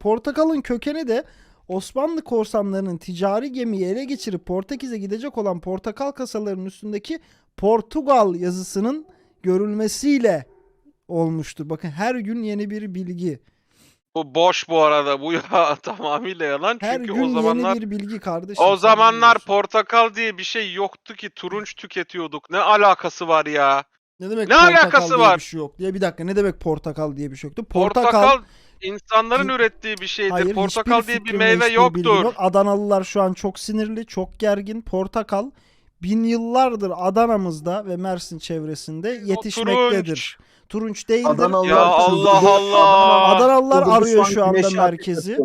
Portakalın kökeni de Osmanlı korsanlarının ticari gemiyi ele geçirip Portekiz'e gidecek olan portakal kasalarının üstündeki Portugal yazısının görülmesiyle olmuştur. Bakın her gün yeni bir bilgi. Bu boş bu arada. Bu ya tamamıyla yalan. Her Çünkü gün o zamanlar yeni bir bilgi kardeşim. o zamanlar portakal diye bir şey yoktu ki turunç tüketiyorduk. Ne alakası var ya? ne demek ne portakal alakası diye var? bir şey yok diye bir dakika ne demek portakal diye bir şey yoktu? Portakal, Portakal, insanların ürettiği bir şeydir. Hayır, portakal diye bir meyve yoktur. Yok. Adanalılar şu an çok sinirli, çok gergin. Portakal bin yıllardır Adana'mızda ve Mersin çevresinde yetişmektedir. turunç. Turunç değildir. Adanalılar Ya. Allah Allah. Adanalılar arıyor şu anda merkezi.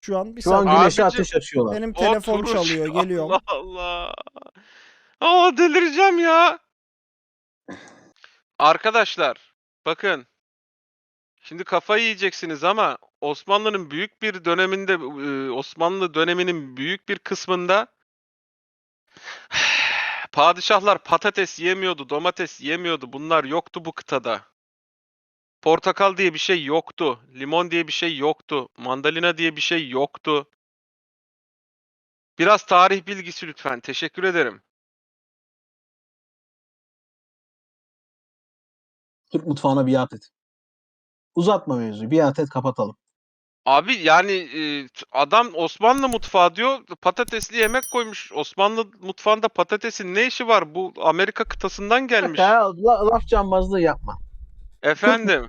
Şu an bir Şu an güneşe ateş açıyorlar. Benim O telefon turunç. çalıyor, geliyorum. Allah Allah. Aa delireceğim ya. Arkadaşlar bakın. Şimdi kafayı yiyeceksiniz ama Osmanlı'nın büyük bir döneminde Osmanlı döneminin büyük bir kısmında padişahlar patates yemiyordu, domates yemiyordu. Bunlar yoktu bu kıtada. Portakal diye bir şey yoktu. Limon diye bir şey yoktu. Mandalina diye bir şey yoktu. Biraz tarih bilgisi lütfen. Teşekkür ederim. Türk mutfağına biat et. Uzatma mevzuyu. Biat et kapatalım. Abi yani e, adam Osmanlı mutfağı diyor patatesli yemek koymuş. Osmanlı mutfağında patatesin ne işi var? Bu Amerika kıtasından gelmiş. Ya, la- laf cambazlığı yapma. Efendim.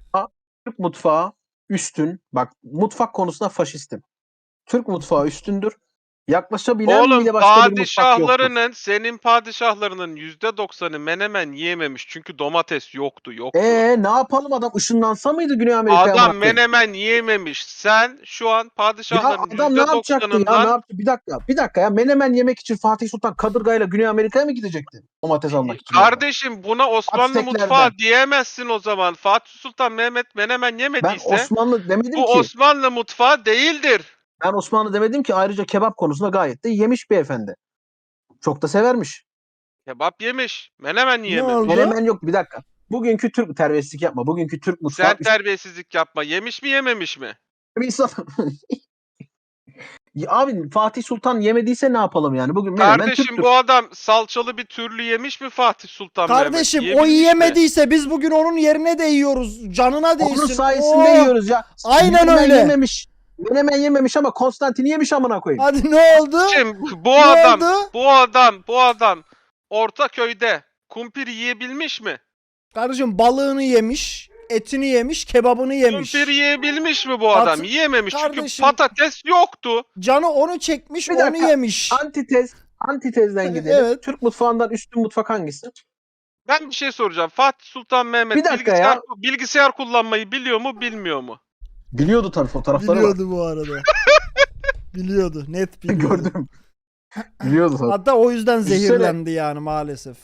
Türk mutfağı üstün. Bak mutfak konusunda faşistim. Türk mutfağı üstündür. Yaklaşabilen Oğlum bile başka bir mutfak yoktur. padişahlarının senin padişahlarının %90'ı menemen yiyememiş. Çünkü domates yoktu yoktu. Eee ne yapalım adam ışınlansa mıydı Güney Amerika'ya? Adam koyayım? menemen yiyememiş. Sen şu an Ya padişahların adam ne yapacaktı ya? Ne %90'ından yaptı? Bir dakika. Bir dakika ya. Menemen yemek için Fatih Sultan Kadırga'yla Güney Amerika'ya mı gidecekti? Domates almak için. Kardeşim buna Osmanlı Azteklerden. mutfağı diyemezsin o zaman. Fatih Sultan Mehmet menemen Ben yemediyse Osmanlı demedim bu ki. Osmanlı mutfağı değildir. Ben Osmanlı demedim ki ayrıca kebap konusunda gayet de yemiş beyefendi. Çok da severmiş. Kebap yemiş. Menemen oldu? Menemen yok bir dakika. Bugünkü Türk terbiyesizlik yapma. Bugünkü Türk mutfağı Sen terbiyesizlik yapma. Yemiş mi yememiş mi? bir insan. Ya abi Fatih Sultan yemediyse ne yapalım yani? Bugün menemen Kardeşim Türktür. bu adam salçalı bir türlü yemiş mi Fatih Sultan Kardeşim o Yiyebilmiş mi? yiyemediyse biz bugün onun yerine de yiyoruz. Canına değsin. Onun sayesinde Oo! yiyoruz ya. Aynen Menemen öyle. Yememiş. Menemen yememiş ama Konstantin'i yemiş amına koyayım. Hadi ne oldu? Şimdi bu Ne adam, oldu? bu adam, bu adam Ortaköy'de kumpir yiyebilmiş mi? Kardeşim balığını yemiş, etini yemiş, kebabını yemiş. Kumpir yiyebilmiş mi bu adam? Atı- Yiyememiş çünkü Kardeşim- patates yoktu. Canı onu çekmiş, Bir onu dakika. yemiş. Antitez, antitezden gidelim. Evet. Türk mutfağından üstün mutfak hangisi? Ben bir şey soracağım. Fatih Sultan Mehmet Bir dakika bilgisayar, ya. bilgisayar kullanmayı biliyor mu, bilmiyor mu? Biliyordu tabii fotoğrafları Biliyordu bu arada. Biliyordu, net var. biliyordu. Gördüm. Biliyordu tabii. Hatta o yüzden Düşünsene. zehirlendi yani maalesef.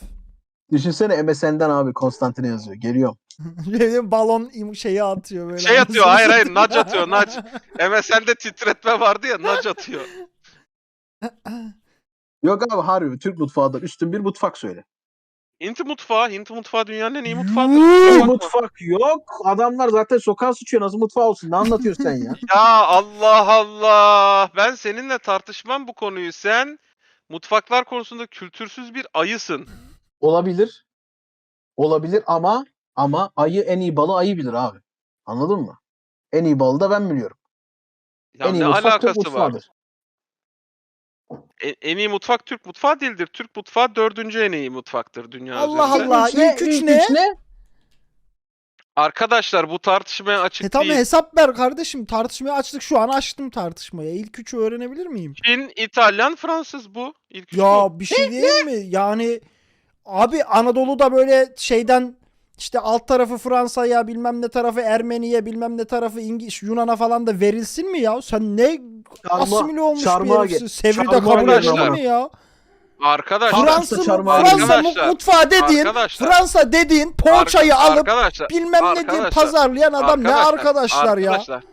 Düşünsene MSN'den abi Konstantin'e yazıyor. Geliyorum. Balon şeyi atıyor böyle. Şey atıyor, hayır, hayır, nac atıyor, nac. MSN'de titretme vardı ya, nac atıyor. Yok abi harbi Türk mutfağından üstün bir mutfak söyle. Hint mutfağı, Hint mutfağı dünyanın en iyi mutfağıdır. Yuh! Bakma. mutfak yok. Adamlar zaten sokağa sıçıyor. Nasıl mutfağı olsun? Ne anlatıyorsun sen ya? Ya Allah Allah. Ben seninle tartışmam bu konuyu. Sen mutfaklar konusunda kültürsüz bir ayısın. Olabilir. Olabilir ama ama ayı en iyi balı ayı bilir abi. Anladın mı? En iyi balı da ben biliyorum. Ya en iyi ne mutfak Türk alakası var? mutfağıdır. En, en iyi mutfak Türk mutfağı değildir. Türk mutfağı dördüncü en iyi mutfaktır dünya Allah üzerinde. Allah. ilk üç ne? Arkadaşlar bu tartışmaya açık E tamam değil. hesap ver kardeşim. Tartışmayı açtık şu an açtım tartışmaya. İlk üçü öğrenebilir miyim? Çin, İtalyan, Fransız bu. İlk üç bu. Ya bir şey değil mi? Yani abi Anadolu'da böyle şeyden işte alt tarafı Fransa'ya bilmem ne tarafı Ermeni'ye bilmem ne tarafı İngiliz Yunan'a falan da verilsin mi ya? Sen ne asimile olmuş bir çarmıha herifsin. gel- Sevri de çarmıha kabul edilir amına. mi ya? Arkadaşlar. Fransa Fransa, çarmıha Fransa mu- Arkadaşlar, mutfağı dediğin arkadaşlar. Fransa dediğin poğaçayı alıp arkadaşlar, bilmem ne diye arkadaşlar, pazarlayan adam ne arkadaşlar ya? arkadaşlar,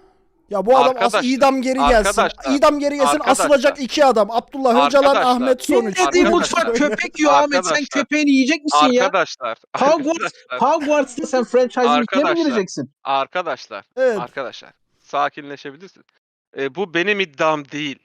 Ya bu adam as Arkadaşlar, idam geri gelsin. arkadaşlar, idam geri gelsin arkadaşlar. asılacak iki adam. Abdullah Öcalan, Arkadaşlar. Ahmet Sonuç. Kim Dediği Arkadaşlar. mutfak köpek yiyor Ahmet. Sen Arkadaşlar. köpeğini yiyecek misin ya? arkadaşlar, Hogwarts, arkadaşlar, Hogwarts'ta sen franchise'ın mi Arkadaşlar. gireceksin? arkadaşlar, Evet. arkadaşlar. sakinleşebilirsin. E, bu benim iddiam değil.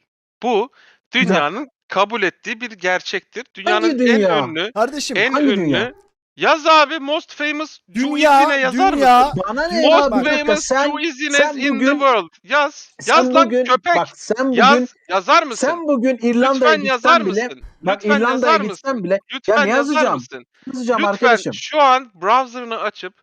Bu dünyanın kabul ettiği bir gerçektir. Dünyanın en dünya? ünlü, Kardeşim en hangi ünlü. dünya? Yaz abi most famous Dünya, Juizine yazar dünya- mısın? Bana ne ya? Most dakika, famous sen, Juizines sen in the bugün- world. Yaz. Yaz lan bugün, köpek. bak sen bugün, Yaz. Yazar mısın? sen bugün İrlanda'ya Lütfen yazar gitsen bile, mısın? bak Lütfen İrlanda'ya yazar gitsen bile Lütfen ne yazar yazacağım? mısın? yazacağım Lütfen arkadaşım. şu an browser'ını açıp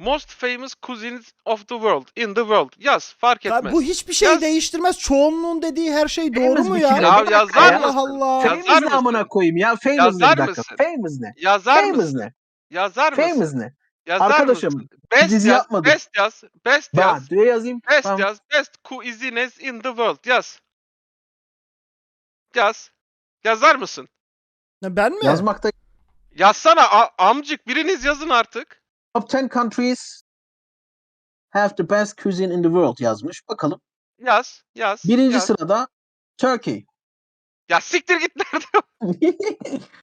Most famous cuisines of the world in the world yaz fark Ya etmez. bu hiçbir şey Yaz. değiştirmez. Çoğunluğun dediği her şey doğru Famous mu ya? Ya yazar ya. Allah mısın? Allah. Yazar Famous ne mısın? amına koyayım ya? Famous ne Yazar dakika? mısın? Famous ne? Yazar Famous mısın? ne? Yazar mısın? Famous ne? Yazar Arkadaşım, mısın? Best dizi yaz, yapmadık. best yaz, best Bak yaz, diye yazayım. best Tamam. yaz, best cuisines in the world yaz. Yaz. Yazar mısın? Ya ben mi? Yazmakta Yazsana a- amcık biriniz yazın artık. top 10 countries have the best cuisine in the world yazmış. Bakalım. Yaz, yaz. Birinci yaz. sırada Turkey. Ya siktir git nerede?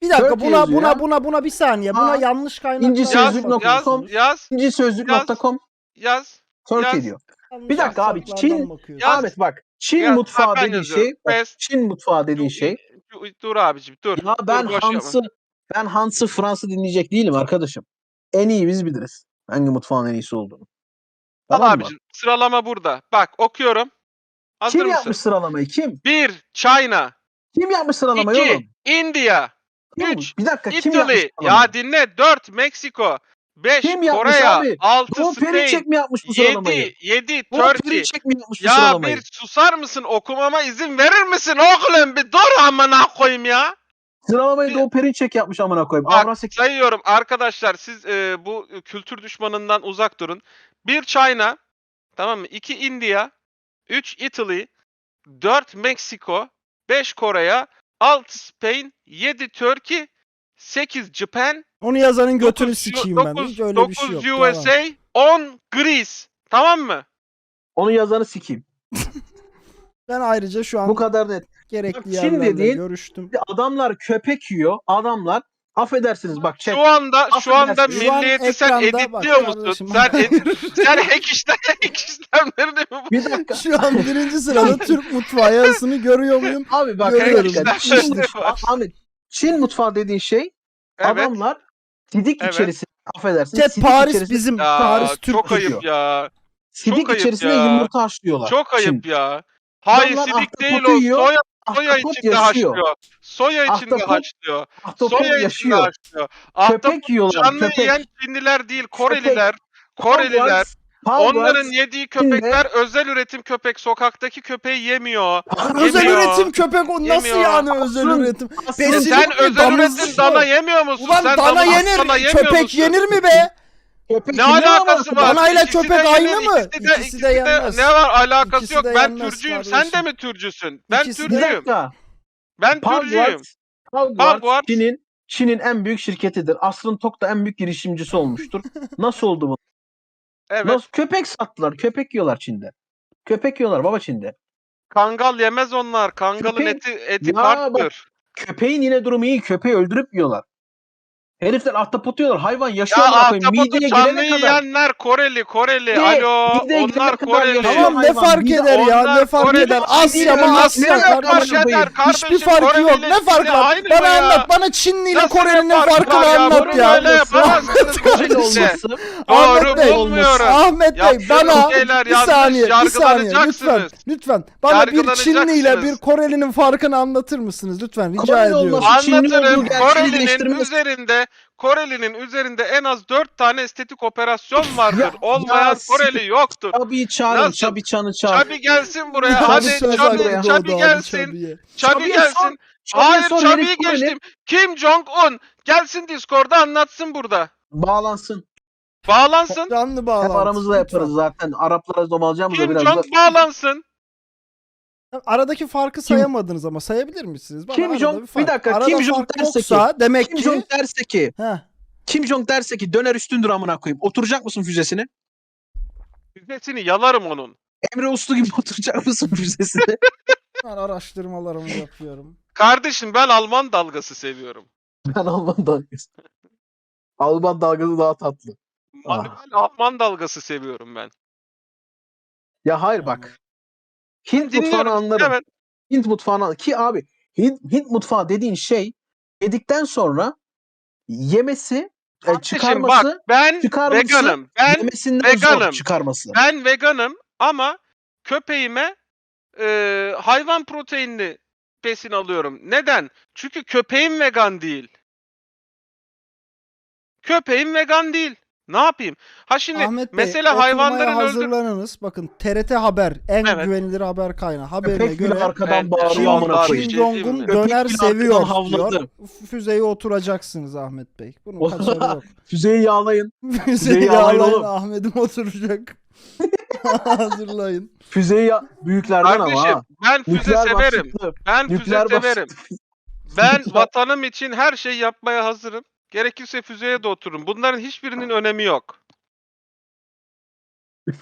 Bir dakika buna yazıyor buna ya. buna buna bir saniye. Buna Aa, yanlış kaynaklar. İnci Yaz, sözlük bakıyorsunuz. nokta yaz, com. yaz, İkinci sözlük.com yaz. Turkey Yaz. diyor. Bir dakika abi, Çin-. Yaz. Ahmet bak Çin Yaz. mutfağı ben dediğin yazıyorum. şey bak, Best- Çin mutfağı dediğin şey Dur, dur abicim dur. ya ben dur, boş yapma. Hans'ı ben Hans'ı Fransa dinleyecek değilim arkadaşım. En iyi biz biliriz. Hangi mutfağın en iyisi olduğunu. Tamam mı? abicim sıralama burada. Bak okuyorum. Hazır Kim mısın? yapmış sıralamayı? Kim? 1. China. Kim yapmış sıralamayı 2. oğlum? India. Kim? Üç, Bir dakika kim yapmış Italy. sıralamayı? Ya dinle. 4. Meksiko. 5. Kim yapmış Kore. abi? 6. Doğu Spain. Mi yapmış bu sıralamayı? 7. 7. Doğu Turkey. Perinçek mi yapmış bu Ya sıralamayı? bir susar mısın? Okumama izin verir misin oğlum? Bir dur amına koyayım ya. Sıralamayı Bir- Doğu Perinçek yapmış amına koyayım. Bak, Avrasya Sayıyorum arkadaşlar siz e, bu kültür düşmanından uzak durun. 1 China, tamam mı? 2 India, 3 Italy, 4 Meksiko, 5 Kore'ye, 6 Spain, 7 Turkey, 8 Japan, Onu yazanın götünü 9, sikeyim ben. Hiç öyle bir şey yok. 9 Tamam. USA, 10 Greece. Tamam mı? Onu yazanı sikeyim. Ben ayrıca şu an Bu kadar net. gerekli Bak, yerlerle dediğin- görüştüm. Adamlar köpek yiyor. Adamlar affedersiniz bak chat. Şu anda şu anda Affedersin, şu an milliyeti sen ekranda bak editliyor musun? kardeşim. Sen edit, sen hack işlem hack işlemlerini mi bu? Bir dakika. Şu an birinci sırada Türk mutfağı yarısını görüyor muyum? Abi bak Görüyorum. bir dakika. İşte Çin, var? Ahmet, Çin mutfağı dediğin şey Evet. adamlar sidik Evet. içerisinde affedersiniz. Chat sidik Paris içerisinde, bizim Ya Paris Türk çok ayıp ya. sidik çok ayıp içerisinde ya. yumurta haşlıyorlar. Çok ayıp Çin. ya. Hayır Adamlar sidik değil ahtapotu o. yiyor, Soya, soya Ahtapot içinde yaşıyor. haşlıyor. Soya içinde Ahtapot haşlıyor. Ahtapot Soya içinde yaşıyor. haşlıyor. Ahtapot Köpek yiyorlar. canlı Köpek. yiyen Çinliler değil Koreliler. Koreliler. Hogwarts- Hogwarts Onların yediği köpekler özel üretim köpek. Sokaktaki köpeği yemiyor. Özel Yemiyor. üretim köpek o nasıl Yemiyor. yani özel Aslında- üretim? aslında- sen özel damızlık üretim dana yemiyor musun? Ulan sen dana damız yenir, dana yemiyor köpek musun? yenir mi be? Köpek Ne alakası var? Danayla İkisi de köpek aynı yenir, mı? ikisi de- İkisi ikisi de de- yenmez. Ne var alakası İkisi yok. de Ben yenmez Türkcüyüm. Sen de kardeşim. mi Türkcüsün? Ben İkisi de- Bir dakika. Ben Türkcüyüm. Hogwarts, Hogwarts Hogwarts. Çin'in Çin'in en büyük şirketidir. Asrın Tok da en büyük girişimcisi olmuştur. Nasıl oldu bu? Evet. Nasıl köpek sattılar? Köpek yiyorlar Çin'de. Köpek yiyorlar baba Çin'de. Kangal yemez onlar. Kangalın Köpek- eti eti Ya farklıdır. Köpeğin yine durumu iyi. Köpeği öldürüp yiyorlar. Herifler ahtapot yiyorlar. Hayvan yaşıyor Ya ahtapotu Mideye canlı girene kadar. yiyenler Koreli, Koreli. Ne? Alo, Mideye girene onlar kadar Koreli. yaşıyor. Tamam ne hayvan, fark bir de eder ya onlar ne fark Koreli eder? Asya mı Asya ne fark kardeşim. eder? Kardeşim, Hiçbir farkı Koreli yok. Ne fark Çinli var? aynı Bana mı ya? anlat. Bana Çinli ile Nasıl Koreli'nin ne farkı var ya? anlat Bunu ya. böyle yapamazsınız Koreli işte. olması. Ahmet Doğru Bey, bulmuyorum. Ahmet Bey Yaptığınız bana şeyler bir yanlış, saniye, bir saniye lütfen, yargılanacaksınız. lütfen. Bana bir Çinli ile Yargılanacaksınız. bir Koreli'nin farkını anlatır mısınız lütfen? Rica Koreli ediyorum. olması- Çinli olduğu Anlatırım. gerçeğini Koreli'nin üzerinde Koreli'nin üzerinde en az 4 tane estetik operasyon vardır. Ya- Olmayan ya Koreli yoktur. Çabi'yi çağırın. Çabi çanı çağır. Çabi gelsin buraya. Tabii Hadi Çabi, Çabi gelsin. Çabi gelsin. Hayır Çabi'yi geçtim. Kim Jong-un gelsin Discord'da anlatsın burada. Bağlansın. Bağlansın. Canlı Hep bağlantı. aramızda yaparız zaten. Araplara domalacağımız da Kim biraz da. Jong bağlansın. Aradaki farkı sayamadınız ama sayabilir misiniz? Bana Kim Jong- bir fark. dakika, Arada Kim Jong fark derse yoksa demek Kim ki Jong derse ki Heh, Kim Jong derse ki döner üstündür amına koyayım. Oturacak mısın füzesine? Füzesini yalarım onun. Emre Uslu gibi oturacak mısın füzesine? ben araştırmalarımı yapıyorum. Kardeşim ben Alman dalgası seviyorum. ben Alman dalgası. Alman dalgası daha tatlı. Ah. Manuel Alman dalgası seviyorum ben. Ya hayır bak. Hint mutfağını anlarım. Evet. Hint mutfağını ki abi Hint, Hint mutfağı dediğin şey yedikten sonra yemesi, e, çıkarması, bak ben çıkarması, veganım. Ben yemesinden zor veganım. çıkarması. ben veganım ama köpeğime e, hayvan proteinli besin alıyorum. Neden? Çünkü köpeğim vegan değil. Köpeğim vegan değil. Ne yapayım? Ha şimdi Ahmet Bey, mesela hayvanların öldür hazırlanınız. Bakın TRT Haber en Evet. güvenilir haber kaynağı. Haberine Köpek bile göre arkadan bağırıyor Kim- amına Kim- koyayım. Jong-un? Köpek döner bile arkadan seviyor havladı. diyor. Füzeyi oturacaksınız Ahmet Bey. Bunun kaçarı yok. Füzeyi yağlayın. Füzeyi yağlayın yağlayın oğlum. Ahmet'im oturacak. Hazırlayın. Füzeyi ya- büyüklerden ama Kardeşim ha. ben füze Nükleer severim. başlıklı. Ben füze Nükleer severim. Ben vatanım için her şey yapmaya hazırım. Gerekirse füzeye de otururum. Bunların hiçbirinin önemi yok.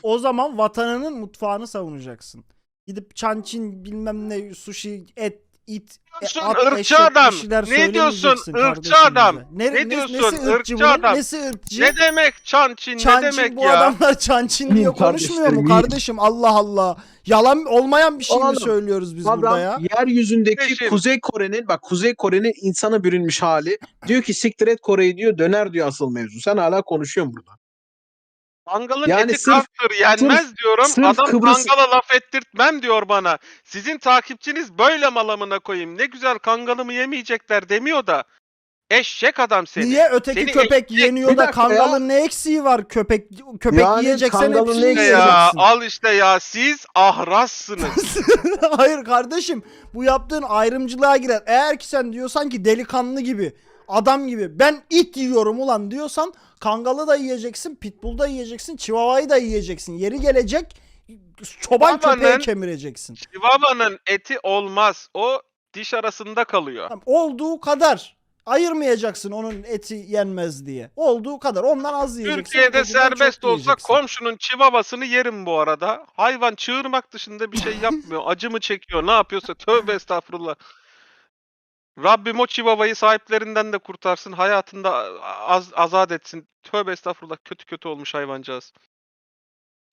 O zaman vatanının mutfağını savunacaksın. Gidip çançin bilmem ne sushi et it e, Diyorsun, at, ırkçı eşek adam. Ne diyorsun, ırkçı adam? Ne, Ne nesi diyorsun, ırkçı ırkçı bunun? adam? Nesi ırkçı? Ne demek çançin, ne Çançin demek bu ya? adamlar çançin diye konuşmuyor mu kardeşim? Allah Allah. Yalan olmayan bir şey mi Adam- söylüyoruz biz burada Adam ya? yeryüzündeki Kardeşim. Kuzey Kore'nin bak Kuzey Kore'nin insana bürünmüş hali. Diyor ki siktir et Kore'yi diyor döner diyor asıl mevzu. Sen hala konuşuyorsun burada. Kangalın Yani eti sırf- kalktır yenmez diyorum. sırf Adam Kıbrıs- kangala laf ettirtmem diyor bana. Sizin takipçiniz böyle malamına koyayım. Ne güzel kangalımı yemeyecekler demiyor da. Eşek adam seni. Niye öteki Seni köpek eşek- yeniyor da kangalın ne eksiği var köpek köpek Yani yiyeceksen kangalın hepsini ne var? ya yiyeceksin. al işte ya siz ahrassınız. Hayır kardeşim bu yaptığın ayrımcılığa girer. Eğer ki sen diyorsan ki delikanlı gibi adam gibi ben it yiyorum ulan diyorsan kangalı da yiyeceksin, pitbull da yiyeceksin, chihuahua'yı da yiyeceksin. Yeri gelecek çoban Babanın- köpeği kemireceksin. Chihuahua'nın eti olmaz. O diş arasında kalıyor. Tamam, Olduğu kadar ayırmayacaksın onun eti yenmez diye. Olduğu kadar ondan az yiyeceksin. Türkiye'de çok serbest olsa yiyeceksin. komşunun çivabasını yerim bu arada. Hayvan çığırmak dışında bir şey yapmıyor. Acı mı çekiyor ne yapıyorsa tövbe estağfurullah. Rabbim o çivavayı sahiplerinden de kurtarsın. Hayatında az, azat etsin. Tövbe estağfurullah kötü kötü olmuş hayvancağız.